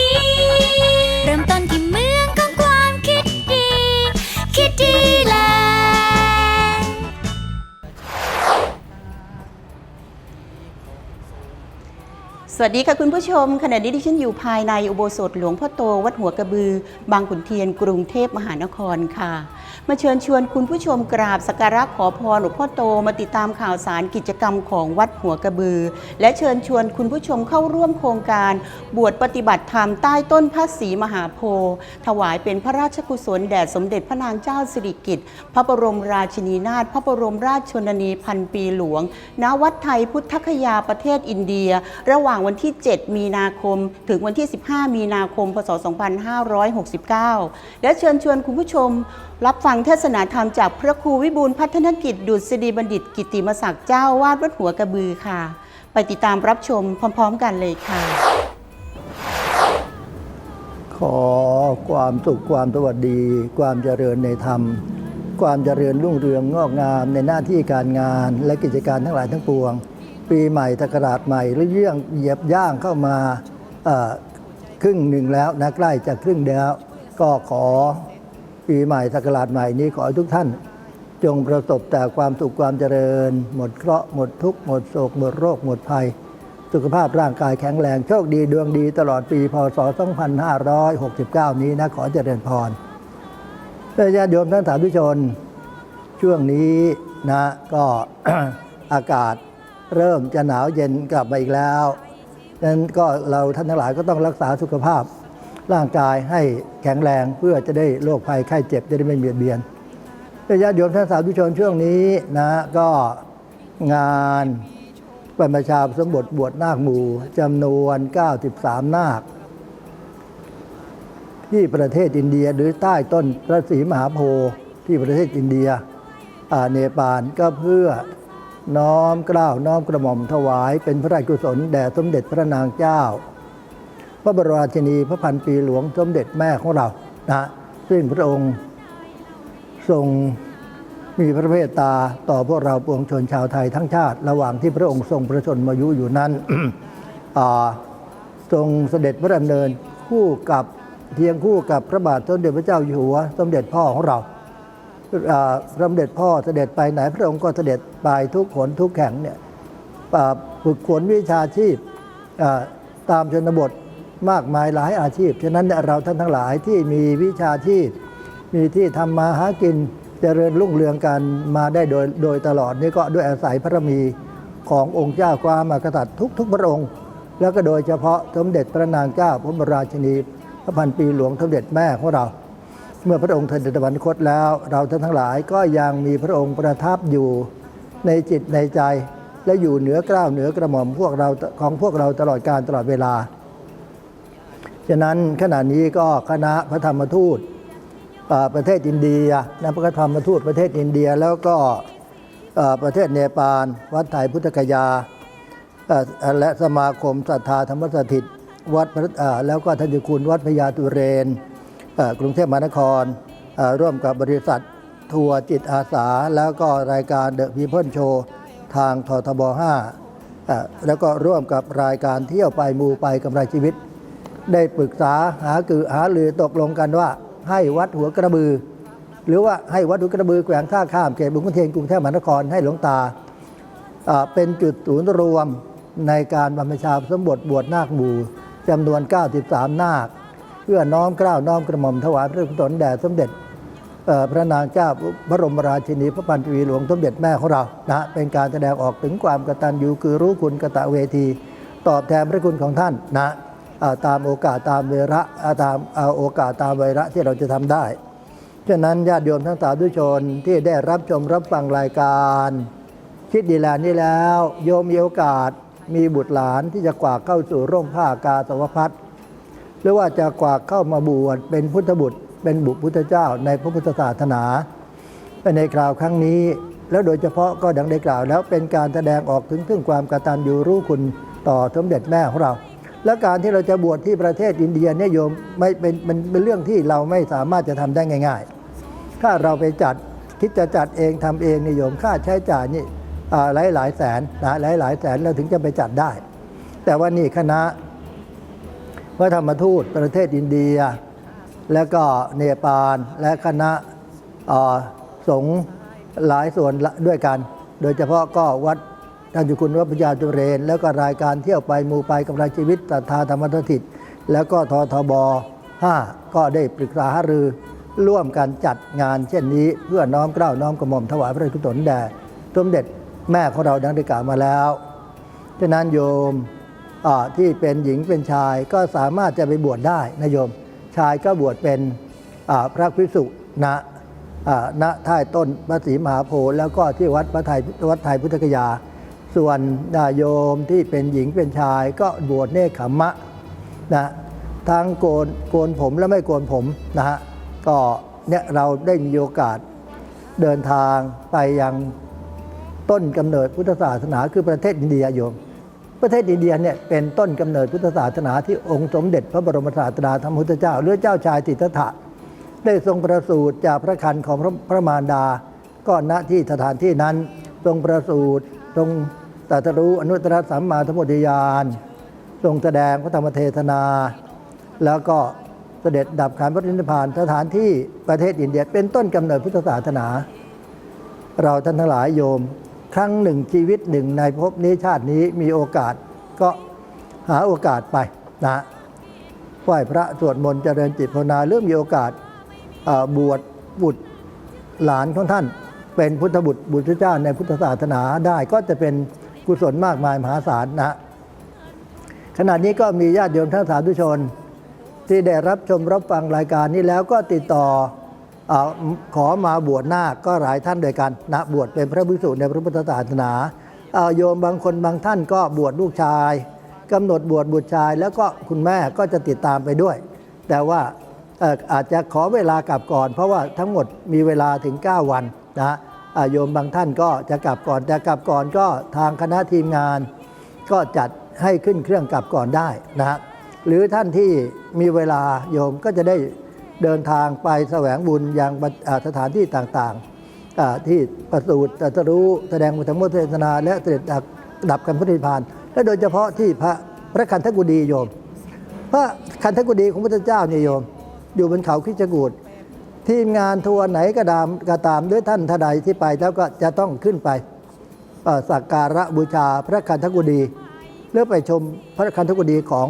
้ สวัสดีค่ะคุณผู้ชม ขณะนี้ดิฉันอยู่ภายในอุโบสถหลวงพ่อโต วัดหัวกระบือ บางขุนเทียนกรุงเทพมหานครค่ะ มาเชิญชวนคุณผู้ชมกราบสักการะขอพรหลวงพ่อโตมาติดตามข่าวสารกิจกรรมของวัดหัวกระบือ และเชิญชวนคุณผู้ชมเข้าร่วมโครงการ บวชปฏิบัติธรรมใต้ต้นพระศรีมหาโพธิ์ถวายเป็นพระราชกุศลแด่สมเด็จพระนางเจ้าสิริกิติ์พระบรมราชินีนาถพระบรมราชชนนีพันปีหลวงณวัดไทยพุทธคยาประเทศอินเดีย ระหว่างวันที่ 7 มีนาคม ถึงวันที่ 15 มีนาคม พศ 2569 และเชิญชวนคุณผู้ชม รับฟังเทศนาธรรมจากพระครูวิบูลพัฒนกิจ ดุษฎีบัณฑิต กิตติมศักดิ์เจ้าวาดวัดหัวกระบือค่ะ ไปติดตามรับชมพร้อม ๆ กันเลยค่ะ ขอความสุขความสวัสดี ความเจริญในธรรมความเจริญรุ่งเรืองงอกงามในหน้าที่การงานและกิจการทั้งหลายทั้งปวง ปีใหม่ตะกราดใหม่หรือเยื่องเหยียบย่างเข้ามาครึ่งหนึ่งแล้วนะใกล้จะครึ่งแล้ว ก็ขอปีใหม่ตะกราดใหม่นี้ขอให้ทุกท่าน จงประสบแต่ความสุขความเจริญ หมดเคราะห์หมดทุกข์หมดโศกหมดโรคหมดภัย สุขภาพร่างกายแข็งแรงโชคดีดวงดีตลอดปีพศ 2569 นี้นะขอเจริญพรญาติโยมท่านสาธุชน ช่วงนี้นะก็อากาศ เริ่มจะหนาวเย็นกลับมาอีกแล้วนั้นก็เราท่านทั้งหลายก็ต้องรักษาสุขภาพ ร่างกายให้แข็งแรงเพื่อจะได้โรคภัยไข้เจ็บจะได้ไม่เบียดเบียนญาติโยมท่านสาธุชนช่วงนี้นะก็งานบรรพชาสมบทบวชนาคหมู่จำนวน 93 นาค ที่ประเทศอินเดียหรือใต้ต้นพระศรีมหาโพธิ์ที่ประเทศอินเดียอ่าเนปาลก็เพื่อ น้อมเกล้าวน้อมกระหม่อมถวายเป็นพระราชกุศลแด่สมเด็จพระนางเจ้า พระบรมราชินีพระพันปีหลวงสมเด็จแม่ของเรานะซึ่งพระองค์ทรงมีพระเมตตาต่อพวกเราปวงชนชาวไทยทั้งชาติ ระหว่างที่พระองค์ทรงประชนมายุอยู่นั้นทรงเสด็จพระดำเนินคู่กับเทียงคู่กับพระบาทสมเด็จพระเจ้าอยู่หัว สมเด็จพ่อของเรา สมเด็จพ่อเสด็จไปไหนพระองค์ก็เสด็จไปทุกขนทุกแห่งเนี่ยฝึกฝนวิชาชีพตามชนบทมากมายหลายอาชีพ ฉะนั้นเราท่านทั้งหลายที่มีวิชาชีพ มีที่ทำมาหากินเจริญรุ่งเรืองกันมาได้โดยโดยตลอดนี่ก็ด้วยอาศัยพระมีขององค์เจ้าความมากษัตริย์ทุกทุกพระองค์ แล้วก็โดยเฉพาะสมเด็จพระนางเจ้าพระบรมราชินีพระพันปีหลวงสมเด็จแม่ของเรา เมื่อพระองค์เสด็จสวรรคตแล้ว เราท่านทั้งหลายก็ยังมีพระองค์ประทับอยู่ในจิตในใจและอยู่เหนือกล้าวเหนือกระหม่อมพวกเราของพวกเราตลอดการตลอดเวลา ฉะนั้นขณะนี้ก็คณะพระธรรมทูตประเทศอินเดียนะพระธรรมทูตประเทศอินเดียแล้วก็ประเทศเนปาลวัดไทยพุทธกยา และสมาคมศรัทธาธรรมสถิตวัดแล้วก็ท่านเจ้าคุณวัดพญาตุเรน กรุงเทพมหานคร ร่วมกับบริษัททัวร์จิตอาสา แล้วก็รายการเดอะพีเพิลโชว์ทางททบ5อ่าแล้วก็ร่วมกับรายการเที่ยวไปมูไปกำไรชีวิต ได้ปรึกษาหาคือหารือตกลงกันว่าให้วัดหัวกระบือ หรือว่าให้วัดหัวกระบือแขวงท่าข้ามเขตบุญคุณเทียนกรุงเทพมหานครให้หลวงตา เป็นจุดศูนย์รวมในการบรรพชาสมบทบวชนาคหมู่จำนวน 93 นาค เพื่อน้อมเกล้าวน้อมกระหม่อมถวายพระกุศลแด่สมเด็จพระนางเจ้าบรมราชินีพระพันปีหลวงสมเด็จแม่ของเรานะเป็นการแสดงออกถึงความกตัญญูคือรู้คุณกตะเวที ตอบแทนพระคุณของท่านนะตามโอกาสตามเวระอ่าตามอ่าโอกาสตามเวระที่เราจะทำได้ฉะนั้นญาติโยมทั้งสาธุชนที่ได้รับชมรับฟังรายการ คิดดีแล้วนี่แล้ว โยมมีโอกาสมีบุตรหลานที่จะกวาเข้าสู่ร่มผ้ากาสวพัด หรือว่าจะกวาเข้ามาบวชเป็นพุทธบุตร เป็นบุตรพุทธเจ้าในพระพุทธศาสนาในคราวครั้งนี้ แล้วโดยเฉพาะก็ดังได้กล่าว แล้วเป็นการแสดงออกถึงถึงความกตัญญูรู้คุณต่อสมเด็จแม่ของเรา และการที่เราจะบวชที่ประเทศอินเดียเนี่ยโยมไม่เป็นมันเป็นเรื่องที่เราไม่สามารถจะทำได้ง่าย ๆ ถ้าเราไปจัดคิดจะจัดเองทำเองนิยมค่าใช้จ่ายนี่หลายหลายแสนนะหลายหลายแสนเราถึงจะไปจัดได้ แต่ว่านี่คณะ พระธรรมทูตประเทศอินเดีย แล้วก็เนปาลและคณะสงฆ์หลายส่วนด้วยกัน โดยเฉพาะก็วัดท่านจุคุณวัดพญาจุเรน แล้วก็รายการเที่ยวไปมูไปกับรายชีวิตศรัทธาธรรมสถิต แล้วก็ททบ 5 ก็ได้ปรึกษาหารือร่วมกันจัดงานเช่นนี้เพื่อน้อมเกล้าน้อมกระหม่อมถวายพระราชกุศลแด่สมเด็จแม่ของเราดังได้กล่าวมาแล้วฉะนั้นโยม ที่เป็นหญิงเป็นชายก็สามารถจะไปบวชได้นะโยม ชายก็บวชเป็นพระภิกษุณณท่ายต้นพระศรีมหาโพธิ์แล้วก็ที่วัดพระไทยวัดไทยพุทธกยา ส่วนอ่าโยมที่เป็นหญิงเป็นชายก็บวชเนคขมมะนะทั้งโกนโกนผมและไม่โกนผมนะฮะก็เนี่ยเราได้มีโอกาสเดินทางไปยังต้นกำเนิดพุทธศาสนาคือประเทศอินเดียโยม ประเทศอินเดียเนี่ยเป็นต้นกำเนิดพุทธศาสนาที่องค์สมเด็จพระบรมศาสดาธรรมพุทธเจ้าหรือเจ้าชายสิทธัตถะได้ทรงประสูติจากพระคันของพระพระมารดา ก็ณที่สถานที่นั้น ทรงประสูติทรงตรัสรู้อนุตตรสัมมาสัมพุทธญาณทรงแสดงพระธรรมเทศนา แล้วก็เสด็จดับขันพระนิพพานสถานที่ประเทศอินเดียเป็นต้นกำเนิดพุทธศาสนา เราท่านทั้งหลายโยม ครั้งหนึ่งชีวิตหนึ่งในภพนี้ชาตินี้มีโอกาสก็หาโอกาสไปนะไหว้พระสวดมนต์เจริญจิตภาวนาเริ่มมีโอกาสบวชบุตรหลานของท่าน เป็นพุทธบุตรบุตรเจ้าในพุทธศาสนาได้ก็จะเป็นกุศลมากมายมหาศาลนะขณะนี้ก็มีญาติโยมท่านสาธุชน ที่ได้รับชมรับฟังรายการนี้แล้วก็ติดต่อ ขอมาบวชหน้าก็หลายท่านด้วยกันนะบวชเป็นพระภิกษุในพระพุทธศาสนาโยมบางคนบางท่านก็บวชลูกชายกำหนดบวชบุตรชาย แล้วก็คุณแม่ก็จะติดตามไปด้วย แต่ว่าอาจจะขอเวลากลับก่อน เพราะว่าทั้งหมดมีเวลาถึง 9 วันนะโยมบางท่านก็จะกลับก่อนแต่กลับก่อนก็ทางคณะทีมงาน ก็จัดให้ขึ้นเครื่องกลับก่อนได้นะหรือท่านที่มีเวลาโยมก็จะได้ เดินทางไปแสวงบุญยังบัดอ่าสถานที่ต่างๆ ที่ประสูติตรัสรู้แสดงธรรมเทศนา และเสด็จดับกันพระนิพพาน และโดยเฉพาะที่พระพระคันธกุฎีโยม พระคันธกุฎีของพระเจ้าเนี่ยโยม อยู่บนเขาคิจกูดทีมงานทัวร์ไหนก็ตามก็ตามด้วยท่านทนายที่ไปแล้วก็จะต้องขึ้นไปสักการะบูชาพระคันธกุฎีหรือไปชมพระคันธกุฎีของ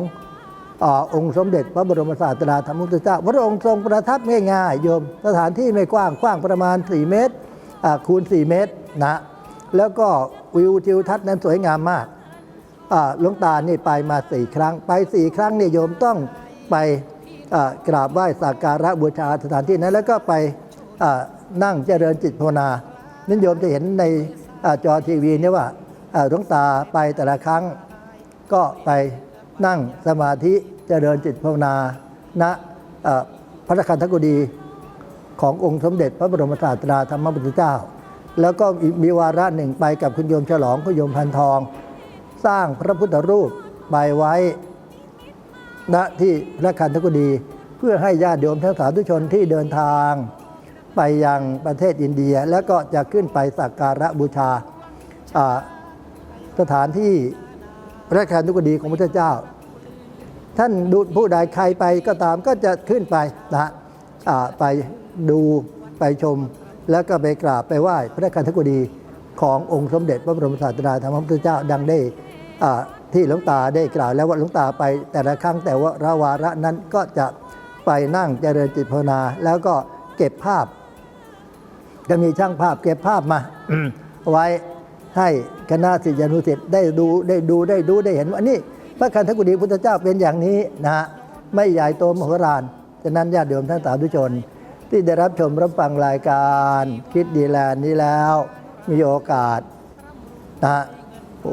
อองค์สมเด็จพระบรมศาสดาธรรมพุทธเจ้า พระองค์ทรงประทับง่ายๆโยม สถานที่ไม่กว้างกว้างประมาณ 4 เมตรคูณ 4 เมตรนะแล้วก็วิวทิวทัศน์นั้นสวยงามมากหลวงตานี่ไปมาสี่ครั้ง ไปสี่ครั้งนี่โยมต้องไปกราบไหว้สักการะบูชาสถานที่นั้นแล้วก็ไปนั่งเจริญจิตภาวนานั่โยมจะเห็นในอจอทีวีเนี่ยว่าอ่าหลวงตาไปแต่ละครั้งก็ไป นั่งสมาธิจเจริญจิตภาวนาณพระคันธกุฎีขององค์สมเด็จพระบรมศาสดาธรรมพุทธเจ้า แล้วก็มีวาระหนึ่งไปกับคุณโยมฉลองคุณโยมพันทอง สร้างพระพุทธรูปไปไว้ณที่พระคันธกุฎีเพื่อให้ญาติโยมทั้งสาธุชนที่เดินทางไปยังประเทศอินเดียแล้วก็จะขึ้นไปสักการะบูชาอ่าสถานที่พระคันธกุฎีของพระเจ้า ท่านดูผู้ใดใครไปก็ตามก็จะขึ้นไปนะฮะอ่าไปดูไปชม แล้วก็ไปกราบไปไหว้พระคันธกุฎีขององค์สมเด็จพระบรมศาสดาธรรมพุทธเจ้าดังได้อ่าที่หลวงตาได้กล่าวแล้วว่าหลวงตาไปแต่ละครั้งแต่ว่าระวาระนั้นก็จะไปนั่งเจริญจิตภาวนา แล้วก็เก็บภาพ จะมีช่างภาพเก็บภาพมาไว้ให้คณะศิษยานุศิษย์ได้ดูได้ดูได้ดูได้เห็นว่านี่ พระคันธกุฎีพุทธเจ้าเป็นอย่างนี้นะฮะไม่ใหญ่โตมโหฬารฉะนั้นญาติโยมท่านสาธุชน ที่ได้รับชมรับฟังรายการ คิดดีแลนนี้แล้ว มีโอกาสนะ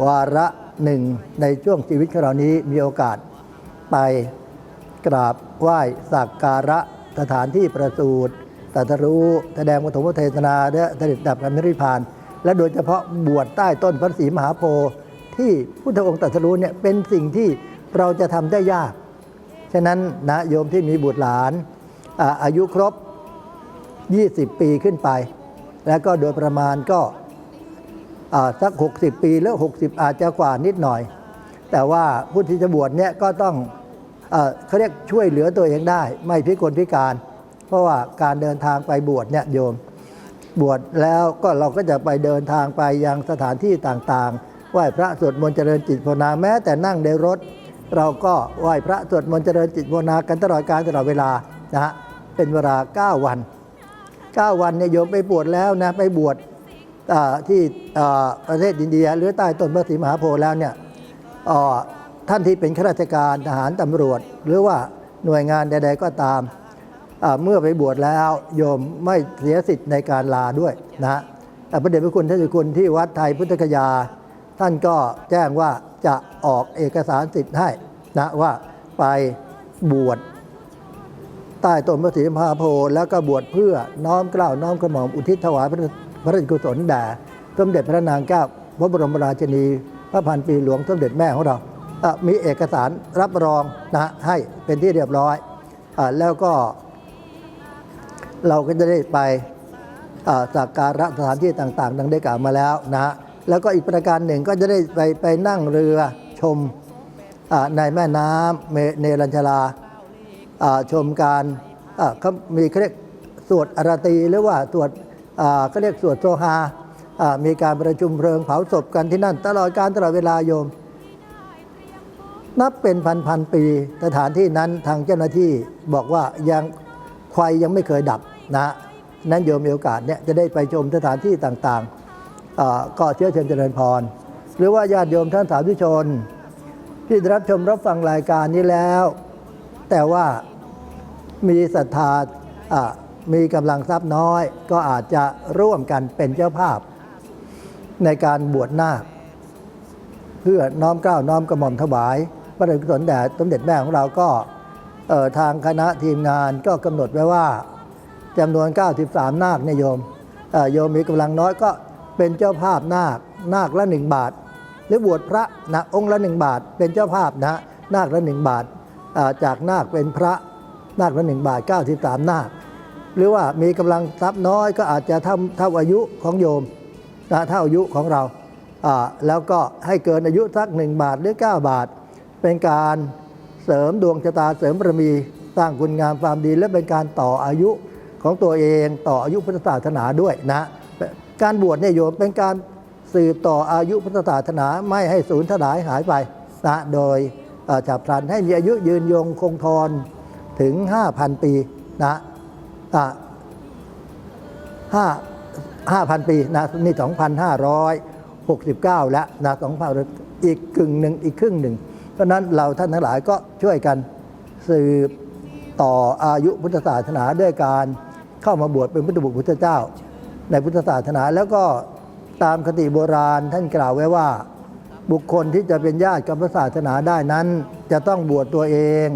วาระหนึ่งในช่วงชีวิตของเรานี้มีโอกาสไปกราบไหว้สักการะสถานที่ประสูติตรัสรู้แสดงปฐมเทศนาและเสด็จดับกันนิพพาน และโดยเฉพาะบวชใต้ต้นพระศรีมหาโพธิ์ ที่พุทธองค์ตรัสรู้เนี่ยเป็นสิ่งที่เราจะทำได้ยาก ฉะนั้นนะโยมที่มีบุตรหลานอาอายุครบ 20 ปีขึ้นไป แล้วก็โดยประมาณก็สัก 60 ปีแล้ว60 อาจจะกว่านิดหน่อย แต่ว่าผู้ที่จะบวชเนี่ยก็ต้องเอ่อเขาเรียกช่วยเหลือตัวเองได้ ไม่พิกลพิการ เพราะว่าการเดินทางไปบวชเนี่ยโยม บวชแล้วก็เราก็จะไปเดินทางไปยังสถานที่ต่างๆ ไหว้พระสวดมนต์เจริญจิตภาวนาแม้แต่นั่งในรถ เราก็ไหว้พระสวดมนต์เจริญจิตภาวนากันตลอดการตลอดเวลานะฮะเป็นเวลา 9 วัน 9 วันเนี่ยโยมไปบวชแล้วนะไปบวชที่ประเทศอินเดีย หรือใต้ต้นพระศรีมหาโพธิ์แล้วเนี่ยท่านที่เป็นข้าราชการทหารตำรวจ หรือว่าหน่วยงานใด ๆ ก็ตามเมื่อไปบวชแล้วโยมไม่เสียสิทธิ์ในการลาด้วยนะฮะพระเดชพระคุณท่านเจ้าคุณที่วัดไทยพุทธคยา ท่านก็แจ้งว่าจะออกเอกสารสิทธิ์ให้นะว่าไปบวชใต้ต้นพระศรีมหาโพธิ์แล้วก็บวชเพื่อน้อมเกล้าวน้อมกระหม่อมอุทิศถวายพระพระราชกุศลแด่สมเด็จพระนางเจ้าพระบรมราชินี พระพันปีหลวงสมเด็จแม่ของเรา มีเอกสารรับรองนะให้เป็นที่เรียบร้อยอแล้วก็ เราก็จะได้ไปอ่าสักการะสถานที่ต่างๆ ดังได้กล่าวมาแล้วนะฮะ แล้วก็อีกประการหนึ่งก็จะได้ไปไปนั่งเรือชมอในแม่น้ำเมเนรัญชลาชมการเขามีเขาเรียกสวดอารตีหรือว่าสวดเขาเรียกสวดโซฮามีการประชุมเพลิงเผาศพกันที่นั่น ตลอดการตลอดเวลาโยม นับเป็นพันพันๆปีสถานที่นั้นทางเจ้าหน้าที่บอกว่ายังไฟยังไม่เคยดับนะนั้นโยมมีโอกาสเนี่ยจะได้ไปชมสถานที่ต่างๆ ก็เชื้อเชิญเจริญพร หรือว่าญาติโยมท่านสาธุชน ที่รับชมรับฟังรายการนี้แล้ว แต่ว่ามีศรัทธามีกำลังทรัพย์น้อย ก็อาจจะร่วมกันเป็นเจ้าภาพ ในการบวชนาคเพื่อน้อมเกล้าน้อมกระหม่อมถวายพระราชกุศลแด่สมเด็จแม่ของเราก็ทางคณะทีมงานก็กำหนดไว้ว่าจำนวน 93 นาคเนี่ยโยมโยมมีกำลังน้อยก็ เป็นเจ้าภาพนาคนาคละหนึ่งบาท หรือบวชพระนะองค์ละหนึ่งบาท เป็นเจ้าภาพนะนาคละหนึ่งบาทาจากนาคเป็นพระนาคละหนึ่งบาท 93 นาค หรือว่ามีกำลังทรัพย์น้อยก็อาจจะเท่าเท่าอายุของโยมนะเท่าอายุของเราอ่าแล้วก็ให้เกินอายุสัก1บาทหรือ 9 บาท เป็นการเสริมดวงชะตาเสริมบารมีสร้างคุณงามความดี และเป็นการต่ออายุของตัวเองต่ออายุพุทธศาสนาด้วยนะ การบวชเนี่ยโยมเป็นการสืบต่ออายุพุทธศาสนาไม่ให้สูญสลายหายไปนะโดยเอ่อฉับพลันให้มีอายุยืนยงคงทนถึง 5,000 ปีนะห้าห้าพันปีนะนี่สองพันห้าร้อยหกสิบเก้าแล้วนะสองพันอีกกึ่งหนึ่งอีกครึ่งหนึ่ง เพราะฉะนั้นเราท่านทั้งหลายก็ช่วยกันสืบต่ออายุพุทธศาสนาด้วยการเข้ามาบวชเป็นพุทธบุตรพุทธเจ้า ในพุทธศาสนา แล้วก็ตามคติโบราณท่านกล่าวไว้ว่า บุคคลที่จะเป็นญาติกับพระศาสนาได้นั้น จะต้องบวชตัวเอง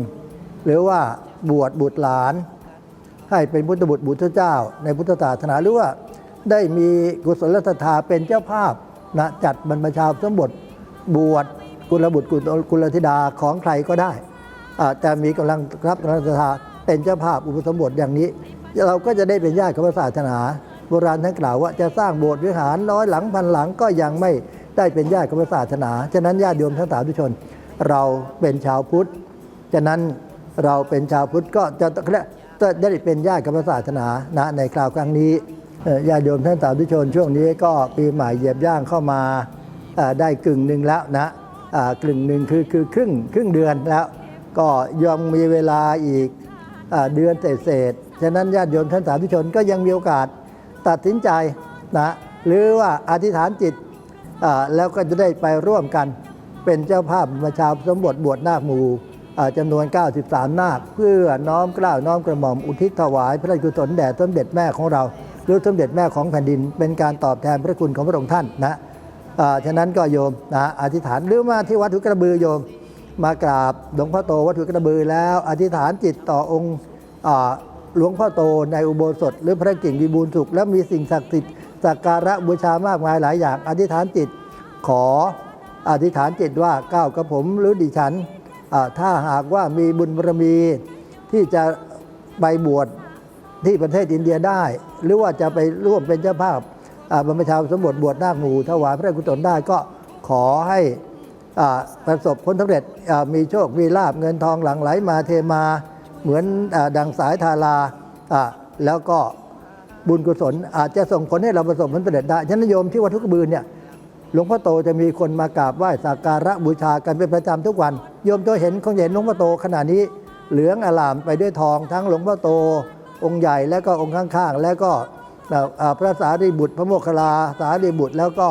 หรือว่าบวชบุตรหลาน ให้เป็นพุทธบุตรบุตรเจ้า ในพุทธศาสนาหรือว่าได้มีกุศลศรัทธาเป็นเจ้าภาพนะจัดบรรพชาสมบทบวชกุลบุตรกุลธิดาของใครก็ได้แต่มีกำลังรับกำลังศรัทธาเป็นเจ้าภาพอุปสมบทอย่างนี้ เราก็จะได้เป็นญาติกับพระศาสนา โบราณท่านกล่าวว่าจะสร้างโบสถ์วิหารร้อยหลังพันหลังก็ยังไม่ได้เป็นญาติกับพระศาสนา ฉะนั้นญาติโยมทั้งสาธุชน เราเป็นชาวพุทธ ฉะนั้นเราเป็นชาวพุทธก็จะได้เป็นญาติกับพระศาสนานะในคราวครั้งนี้ญาติโยมท่านสาธุชน ช่วงนี้ก็ปีใหม่เหยียบย่างเข้ามาได้กึ่งหนึ่งแล้วนะกึ่งหนึ่งคือคือครึ่งครึ่งเดือนแล้ว ก็ยังมีเวลาอีกอเดือนเศษ ฉะนั้นญาติโยมท่านสาธุชนก็ยังมีโอกาส ตัดสินใจนะหรือว่าอธิษฐานจิตแล้วก็จะได้ไปร่วมกัน เป็นเจ้าภาพมาชาวสมบทบวชนาคหมู่อ่าจำนวน 93 นาค เพื่อน้อมเกล้าวน้อมกระหม่อมอุทิศถวาย พระราชกุศลแด่สมเด็จแม่ของเราหรือสมเด็จแม่ของแผ่นดิน เป็นการตอบแทนพระคุณของพระองค์ท่านนะฉะนั้นก็โยมนะอธิษฐานหรือมาที่วัดถุกระบือโยม มากราบหลวงพ่อโตวัดถุกระบือแล้ว อธิษฐานจิตต่อองค์ หลวงพ่อโตในอุโบสถ หรือพระกิ่งวิบูลสุข แล้วมีสิ่งศักดิ์สิทธิ์สักการะบูชามากมายหลายอย่าง อธิษฐานจิต ขออธิษฐานจิตว่าก้าวกับผมหรือดิฉัน ถ้าหากว่ามีบุญบารมีที่จะไปบวชที่ประเทศอินเดียได้ หรือว่าจะไปร่วมเป็นเจ้าภาพบรรพชาสมบทบวชนาคหมูถวายพระกุศลได้ก็ขอให้ประสบผลสำเร็จมีโชค มีลาบเงินทองหลั่งไหลมาเทมา เหมือนอดังสายทาราแล้วก็บุญกุศล อาจจะส่งผลให้เราประสบผลสำเร็จได้ฉะนั้นโยมที่วัดทุกบือเนี่ยหลวงพ่อโตจะมีคนมากราบไหว้สักการะบูชากันเป็นประจำทุกวัน โยมจะเห็นคงเห็นหลวงพ่อโตขณะนี้เหลืองอลามไปด้วยทอง ทั้งหลวงพ่อโต องค์ใหญ่และก็องค์ข้างๆ แล้วก็พระสารีบุตร พระโมคคัลลาสารีบุตรแล้วก็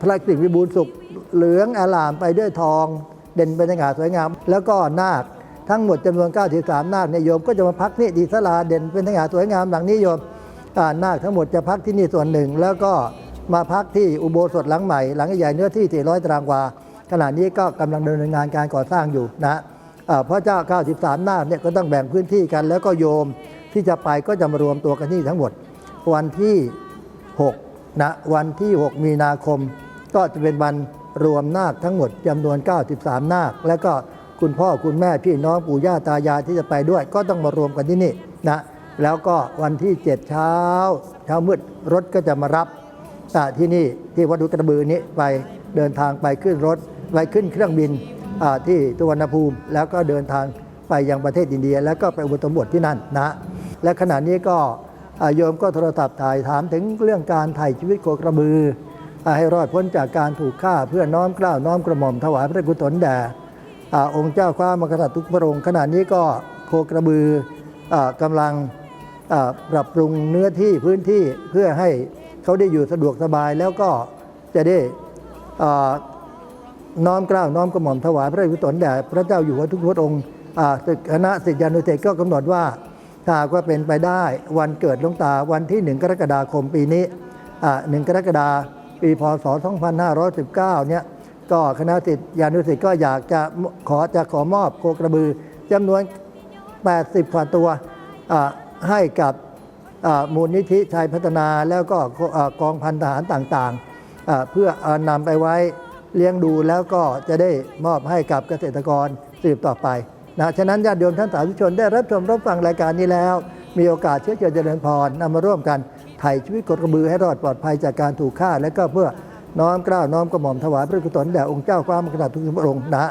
พระกลิ่งวิบูลสุขเหลืองอลามไปด้วยทอง เด่นเป็นสง่าสวยงาม แล้วก็นาคทั้งหมดจำนวน93นาคเนี่ยโยมก็จะมาพักนี่ดีสลาเด่นเป็นสง่าสวยงามดังนี้โยมนาคทั้งหมดจะพักที่นี่ส่วนหนึ่ง แล้วก็มาพักที่อุโบสถหลังใหม่ หลังใหญ่เนื้อที่ 400 ตารางวาขณะนี้ก็กำลังดำเนินงานการก่อสร้างอยู่นะอ่าเพราะเจ้า 93 นาคเนี่ยก็ต้องแบ่งพื้นที่กัน แล้วก็โยมที่จะไปก็จะมารวมตัวกันที่ทั้งหมด วันที่6นะวันที่ 6 มีนาคม ก็จะเป็นวัน รวมนาคทั้งหมดจำนวน 93 นาค และก็คุณพ่อคุณแม่พี่น้องปู่ย่าตายายที่จะไปด้วย ก็ต้องมารวมกันที่นี่นะแล้วก็วันที่ 7 เช้า เช้ามืดรถก็จะมารับที่นี่ที่วัดดุกระบือนี้ไปเดินทางไปขึ้นรถไปขึ้นเครื่องบินที่ตุวรรณภูมิ แล้วก็เดินทางไปยังประเทศอินเดีย แล้วก็ไปอุปสมบทที่นั่นนะและขณะนี้ก็โยมก็โทรศัพท์ถ่ายถามถึงเรื่องการไถ่ชีวิตโคกระบือ ให้รอดพ้นจากการถูกฆ่าเพื่อน้อมเกล้าวน้อมกระหม่อมถวายพระกุศลแด่องค์เจ้าฟ้ามกษัตริย์ทุกพระองค์ขณะนี้ก็โคกระบืออกำลังปรับปรุงเนื้อที่พื้นที่เพื่อให้เขาได้อยู่สะดวกสบายแล้วก็จะได้น้อมเกล้าวน้อมกระหม่อมถวายพระกุศลแด่พระเจ้าอยู่หัวทุกพระองค์ศึกคณะศิษยานุเทศก็กำหนดว่าถ้ากว่าเป็นไปได้วันเกิดลงตาวันที่หนึ่งกรกฎาคมปีนี้หนึ่งกรกฎา ปีพศ 2519 เนี่ยก็คณะศิษยานุศิษย์ก็อยากจะขอจะขอมอบโคกระบือจำนวน 80กว่าตัวให้กับมูลนิธิชัยพัฒนาแล้วก็กองพันทหารต่างๆ เพื่อนำไปไว้เลี้ยงดูแล้วก็จะได้มอบให้กับเกษตรกรสืบต่อไปนะฉะนั้นญาติโยมท่านสาธุชนได้รับชมรับฟังรายการนี้แล้ว มีโอกาสเชื้อเชิญเจริญพรนำมาร่วมกัน ไถ่ชีวิตกดกระบือให้รอดปลอดภัยจากการถูกฆ่า และก็เพื่อน้อมเกล้าวน้อมกระหม่อมถวายพระกุศลแด่องค์เจ้าฟ้ามกษัตริย์ทุกพระองค์นะ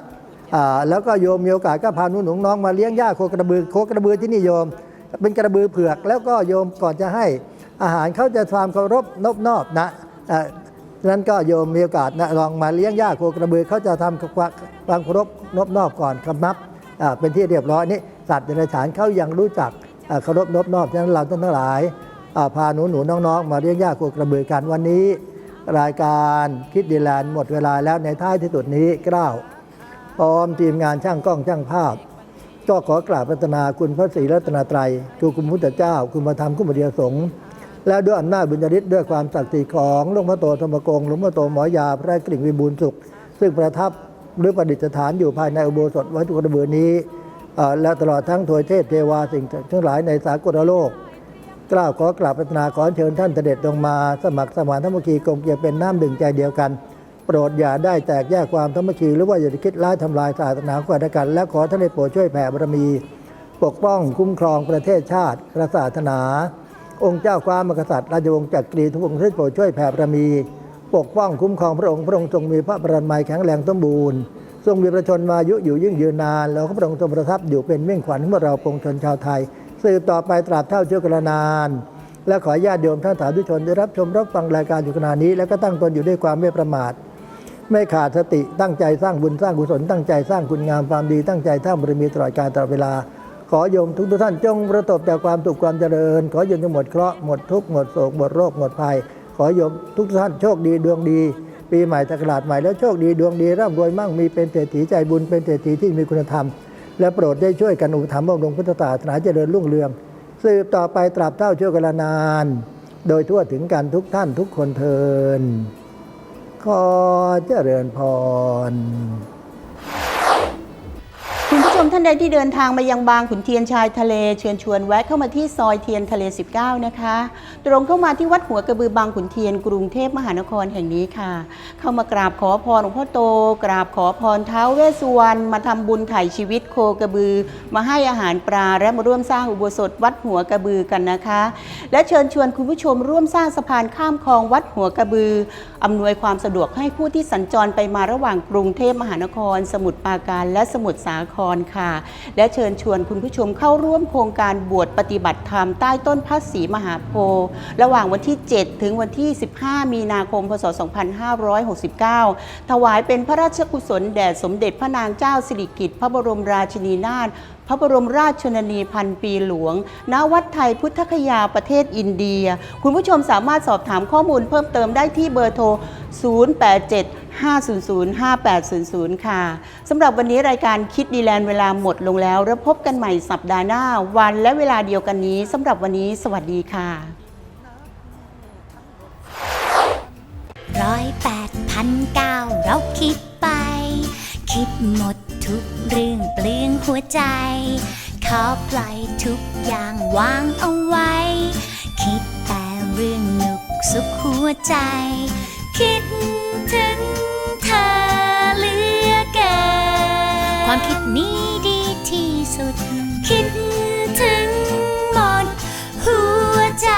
แล้วก็โยมมีโอกาสก็พาหนุ่นน้องมาเลี้ยงหญ้าโคกระบือโคกระบือที่นี่โยม เป็นกระบือเผือก แล้วก็โยมก่อนจะให้อาหารเขาจะความเคารพนอบนอบนะนั้นก็โยมมีโอกาสนะลองมาเลี้ยงหญ้าโคกระบือเขาจะทำความเคารพนอบนอบก่อนคำนับเป็นที่เรียบร้อยนี่สัตว์ในฉานเขายังรู้จักเคารพนอบนอบฉะนั้นเราท่านทั้งหลาย พาหนูหนูๆน้องๆ มาเลี้ยงหญ้าโคกระบือกันวันนี้ รายการคิดดีแลนด์หมดเวลาแล้วในท้ายที่สุดนี้กล้าวพร้อมทีมงานช่างกล้องช่างภาพก็ขอกราบพัฒนาคุณพระศรีรัตนตรัยคือคุณพุทธเจ้า คุณพระธรรมคุณพระเดียสงฆ์และด้วยอำนาจบุญญาฤทธิ์ด้วยความศักดิ์สิทธิ์ของหลวงพ่อโตธรรมกงหลวงพ่อโตหมอยาพระกลิ่งวิบูลสุข ซึ่งประทับหรือประดิษฐานอยู่ภายในอุโบสถวัดตุกระเบือนี้และตลอดทั้งถวยเทพเทวาสิ่งทั้งหลายในสากลโลก กล่าวขอกราบพัฒนาขอเชิญท่านเสด็จลงมาสมัครสมานธรรมคีกลมเกลียวเป็นน้ำดึงใจเดียวกัน โปรดอย่าได้แตกแยกความธรรมคีหรือว่าอย่าคิดร้ายทำลายศาสนาของกันและกัน และขอท่านได้โปรดช่วยแผ่บารมี ปกป้องคุ้มครองประเทศชาติศาสนา องค์เจ้าฟ้ามมกษัตริย์ราชวงศ์จักรีทุกองค์ท่านโปรดช่วยแผ่บารมี ปกป้องคุ้มครองพระองค์พระองค์ทรงมีพระบรมีแข็งแรงสมบูรณ์ทรงมีประชนมายุอยู่ยิ่งยืนนานแล้วก็พระองค์ทรงประทับอยู่เป็นเมี่งขวัญของพวกเราปวงชนชาวไทย สืบต่อไปตราบเท่าเชื้อกระนาน และขอญาติโยมท่านสาธุชนได้รับชมรับฟังรายการอยู่ขณะนี้ แล้วก็ตั้งตนอยู่ด้วยความไม่ประมาท ไม่ขาดสติตั้งใจสร้างบุญสร้างกุศลตั้งใจสร้างคุณงามความดีตั้งใจท่ามบารมีตลอดการตลอดเวลา ขอโยมทุกทุกท่านจงประสบแต่ความสุขความเจริญ ขอโยมจงหมดเคราะห์หมดทุกข์หมดโศกหมดโรคหมดภัย ขอโยมทุกท่านโชคดีดวงดีปีใหม่ตกราดใหม่แล้วโชคดีดวงดีร่ำรวยมั่งมีเป็นเศรษฐีใจบุญเป็นเศรษฐีที่มีคุณธรรม และโปรดได้ช่วยกันอุปถัมภ์บำรุงพุทธศาสนาเจริญรุ่งเรือง สืบต่อไปตราบเท่าชั่วกาลนาน โดยทั่วถึงกันทุกท่านทุกคนเทินขอเจริญพร มท่านใดที่เดินทางมายังบางขุนเทียนชายทะเลเชิญชวนแวะเข้ามาที่ซอยเทียนทะเล 19 นะคะ ตรงเข้ามาที่วัดหัวกระบือบางขุนเทียนกรุงเทพมหานครแห่งนี้ค่ะ เข้ามากราบขอพรหลวงพ่อโต กราบขอพรเท้าวเวสสุวรรณมาทำบุญไถ่ชีวิตโคกระบือ มาให้อาหารปลาและมาร่วมสร้างอุโบสถวัดหัวกระบือกันนะคะ และเชิญชวนคุณผู้ชมร่วมสร้างสะพานข้ามคลองวัดหัวกระบือ อำนวยความสะดวกให้ผู้ที่สัญจรไปมาระหว่างกรุงเทพมหานคร สมุทรปราการและสมุทรสาครค่ะ และเชิญชวนคุณผู้ชมเข้าร่วมโครงการบวชปฏิบัติธรรมใต้ต้นพระศรีมหาโพธิ์ระหว่างวันที่ 7 ถึงวันที่ 15 มีนาคม พศ 2569 ถวายเป็นพระราชกุศลแด่สมเด็จพระนางเจ้าสิริกิติ์พระบรมราชินีนาถ พระบรมราชชนนีพันปีหลวง ณ วัดไทยพุทธคยาประเทศอินเดีย คุณผู้ชมสามารถสอบถามข้อมูลเพิ่มเติมได้ที่เบอร์โทร 087 500 5800 ค่ะ สำหรับวันนี้รายการคิดดีแลนด์เวลาหมดลงแล้ว แล้วพบกันใหม่สัปดาห์หน้า วันและเวลาเดียวกันนี้สำหรับวันนี้ สวัสดีค่ะร้อยแปดพันเก้าเราคิดไป คิดหมด ทุกเรื่องเปลืองหัวใจ ขอปล่อยทุกอย่างวางเอาไว้ คิดแต่เรื่องหนุกสุขหัวใจ คิดถึงเธอเหลือเกินความคิดนี้ดีที่สุด คิดถึงหมดหัวใจ